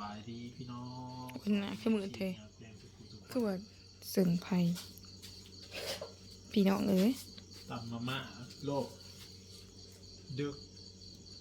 บายดีพี่น้องคุณน่ะคือมือเทคือว่าสึงไผพี่น้องเอ้ยตำมาม่าโลก ดึก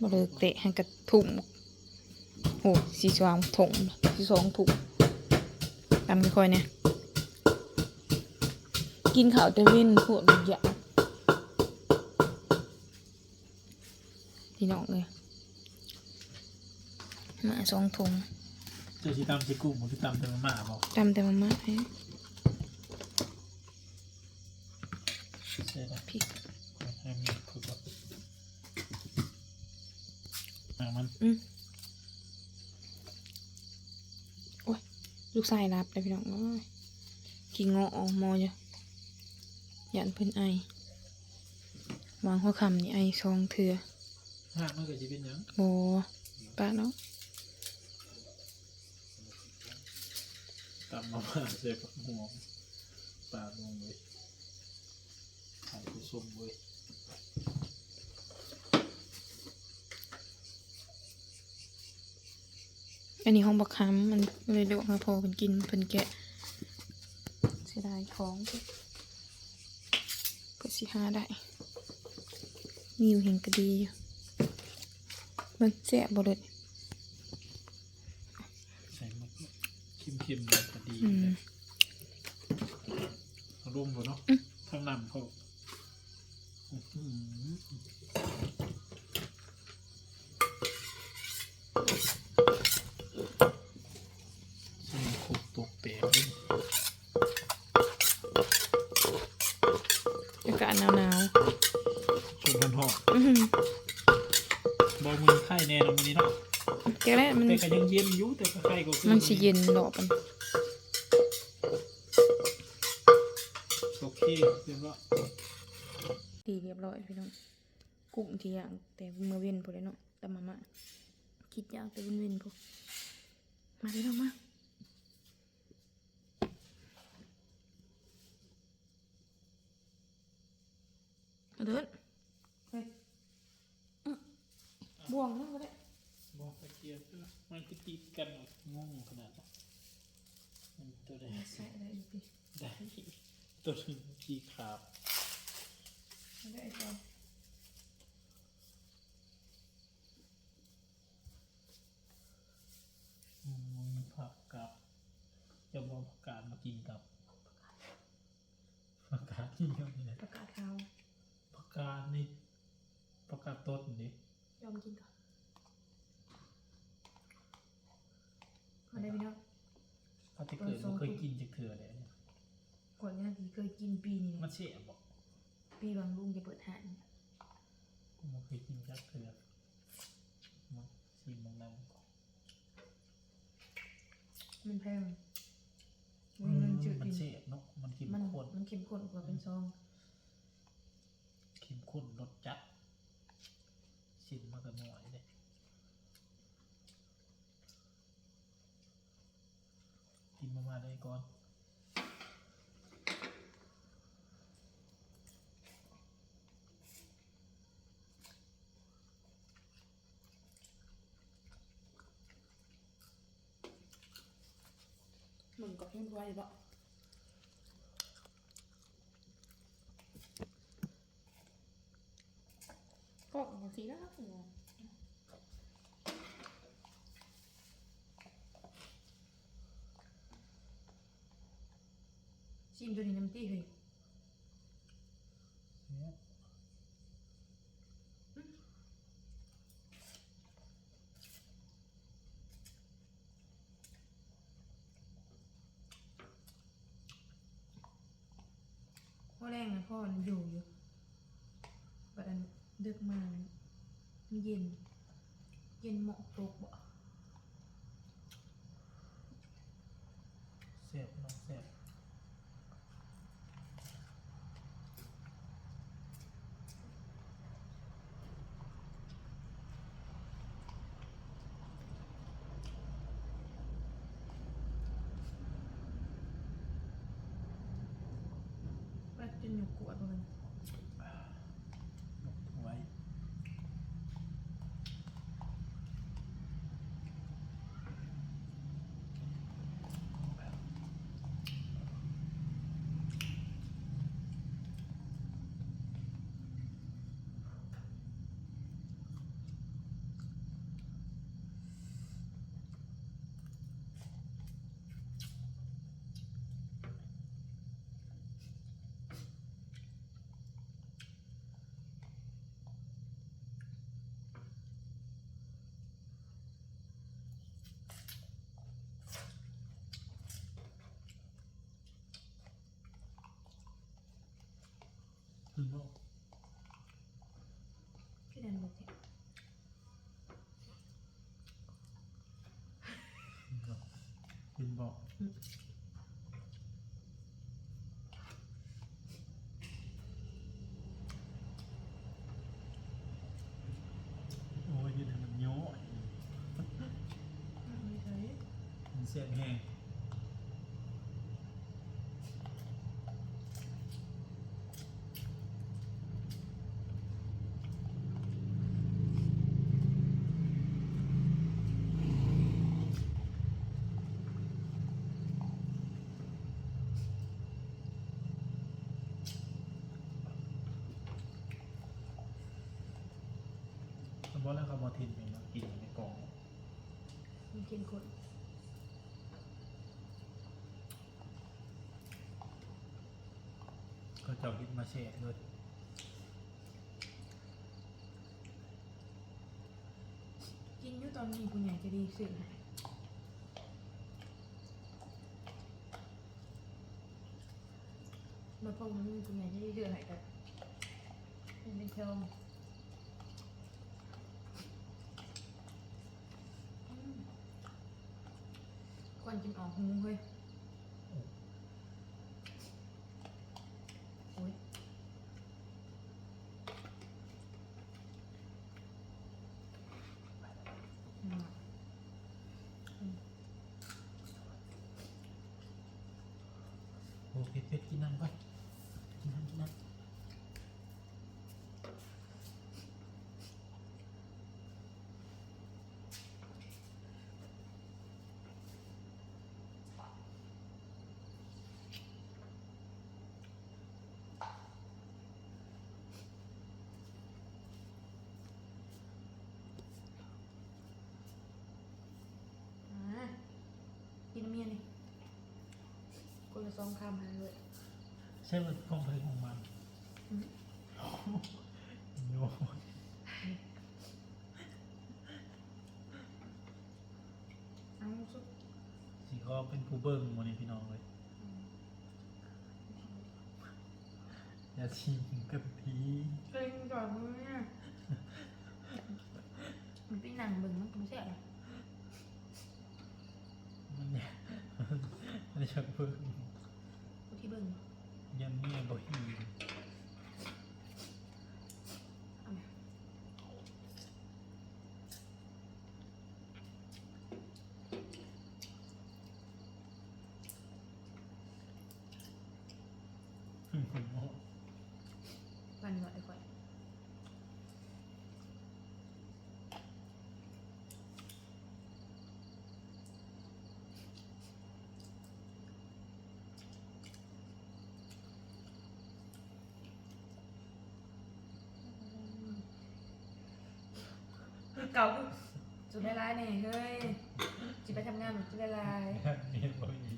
บ่เลิกเตะให้กระถุงโอ้สีสว่างถุงสีสองถุงตำค่อยๆเนี่ยกินข้าวแต่เว้นพวกมันอยากพี่น้องเอ้ยมาสองถุงเจ้าที่ตำที่กุ้งผมที่ตำแต่มาม่าบอกตำแต่มาม่าให้ใช่ไหมพริกให้มีคือแบบอะมันอืมโอ้ยลูกชายรับเลยพี่น้องโอ้ยกินงอออกมออยู่ยันเพิ่นไอวางหัวคำนี่ไอซองเถื่อห้ามันก็จะเป็นหยังโบป้าเนาะำมาม่าใส่ผักหอมปลาลงเลยไข่ผสมเว้ยอันนี้ห้องบักคำมันเลยเรียกว่าพอเพิ่นกินเพิ่นแกะเสียดายของเพิ่นเพิ่นสิหาได้ มีอยู่เห็นก็ดีอยู่มันแซ่บบ่เลยใส่มันเค็มๆแบบพ อดีอืมเอาร่มบ่เนาะข้างน้ำเขาอื้อหือใส่ขบตกแตกเลยอากาศหนาวชมกันหอมๆอื้อหือบอมือไข่แน่นอนวันนี้เนาะ แกแรกมัน แต่ก็ยังเย็นอยู่แต่ก็ไข่ก็คือมันสิเย็นดอกมัน โอเคเรียบร้อยดีเรียบร้อยพี่น้องกุ้งที่ย่างแต่เมื่อเว้นพอได้เนาะแต่มามาคิดยากแต่เว้นเว้นพอมาพี่น้องมามาเดินเฮ้ยอื้อบ่วงนะก็ได้บอกตะเกียบด้วยมันคือติดกันหมดงงขนาดนั้นมันตัวใดใส่อะไรอีกดิได้ ตัวหนึ่งที่ขาบไม่ได้ก่อนอืมมันผักกับจะบอกผักกาดมากินกับผักกาดที่เดียวนี่แหละประกาศข่าวผักกาดนี่ผักกาดต้นนี่ยอมกินก่อนมาได้พี่น้องถ้าที่เกิดมันเคยกินจากเถื่อเลยเนี่ย ก่อนหน้าที่เคยกินปีนี้มันเสียบอกปีบางลุงจะเปิดหานมันเคยกินจากเถื่อมันชิมมันแล้วมันแพงอืมันมเงินจืดมันกินเสียเนาะมันเข้มมันข้นมันเข้มข้นกว่าเป็นซองเข้มข้นรสจัดชิมมันก็หน่อยเลยกินมามาได้ก่อน ก็เพิ่มไว้บ่ก็บางทีแล้วครับชิมตัวนี้น้ำตีเลย อแรงนะพ่อมันอยู่อยู่บัดนั้นดึกมามันเย็น เย็นเหมาะตกบ่เสียบน้องเสียบ ว่า Đừng bộ Cái đàn bột ấy Đừng bộ Đừng bộ Ôi, như thằng mình nhố. Mình thấy. Mình มันโย่อยไม่ใช่มันเสียงแห้งสมมติแล้วก็บอทินไปมากินในกล่องมันกินคนก็จะเอาฮิตมาแช่ด้วยกินอยู่ตอนนี้คุณใหญ่จะดีสื่อให้มาพงมันมีคุณใหญ่จะดีสื่อให้กันเป็นเป็นเทลม ควันกินออกหูเฮ้ยโอ้ยอืม โอ้เพชรเพชรกินน้ำก่อนกินน้ำกินน้ำ อ่า กินน้ำเมียนี่คนละสองคำให้เลยใช่ว่าของเพลงของมันอืมโย่เอาสุดสิก็เป็นผู้เบิ้งโมนี่พี่น้องเลยอย่าชิมกันทีเกรงก่อนมึงเนี่ยมันเป็นหนังเบิ่งมันก็ไม่ใช่อะไรมันเนี่ย มันจะเบิ้งกูที่เบิ่งยันเมียบ่ฮี เอามา วันก่อนไอ้ก่อน คือเก่าจุดได้ร้ายเนี่ยเฮ้ยจิไปทำงานหรือจุดได้ร้ายเมียบ่ฮี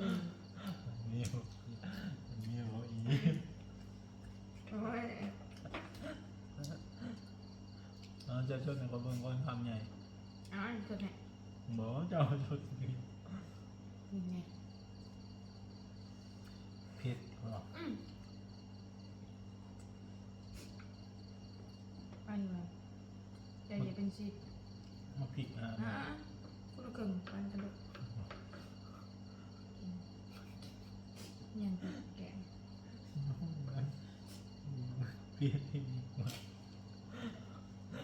อืมเมียบ่เมียบ่ฮีโอ้ยเราจะชดในกระเบื้องก้อนคำใหญ่เอ้าวจุดไหนบอกว่าจะเอาชดนี่นี่ไง เผ็ดหรอ อืมอันนี้มาใจเย็นเป็น สิมาพริกอะอะคุณเก่งปันกระดูกยังเป็นแกงเปลี่ยนที่นี่มา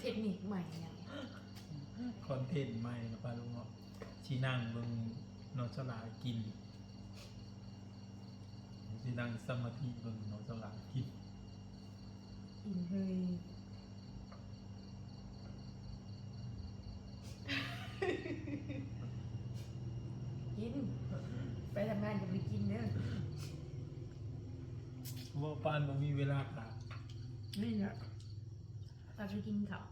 เทคนิคใหม่ยังคอนเทนต์ใหม่นะป้าลุงบอกชีนั่งเบิ่งนอนสลากินชีนั่งสมาธิเบิ่งนอนสลากิน อินเฮยกิน ไปทำงานจะไปกินเด้อ ว่าปานบ่มี เวลาค่ะนี่แหละตาไปกินเขาว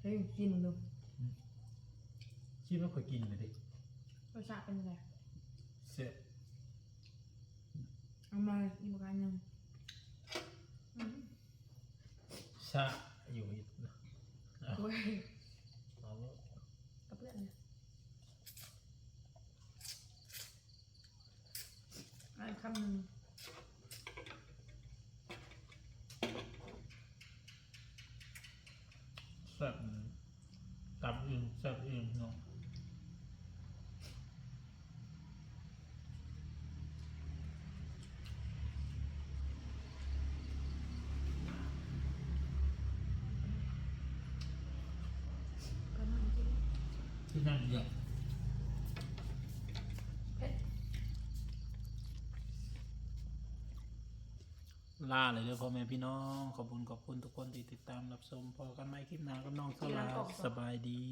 เฮ้ยกินดูคิดว่าเคยกินเลยดิรสชาติเป็นไงเสร็จเอามาอีกประการหนึ่งอืมชาอยู่อีกนะเอาโอ้ย คำหนึ่งแซ่บกับเองแซ่บเองเนาะที่นั่งเยอะ ล่าเลยเด้อพ่อแม่พี่น้อง ขอบคุณขอบคุณทุกคนที่ติดตามรับชมพอกันไหมคลิปหน้ากับน้องสลาสบายดี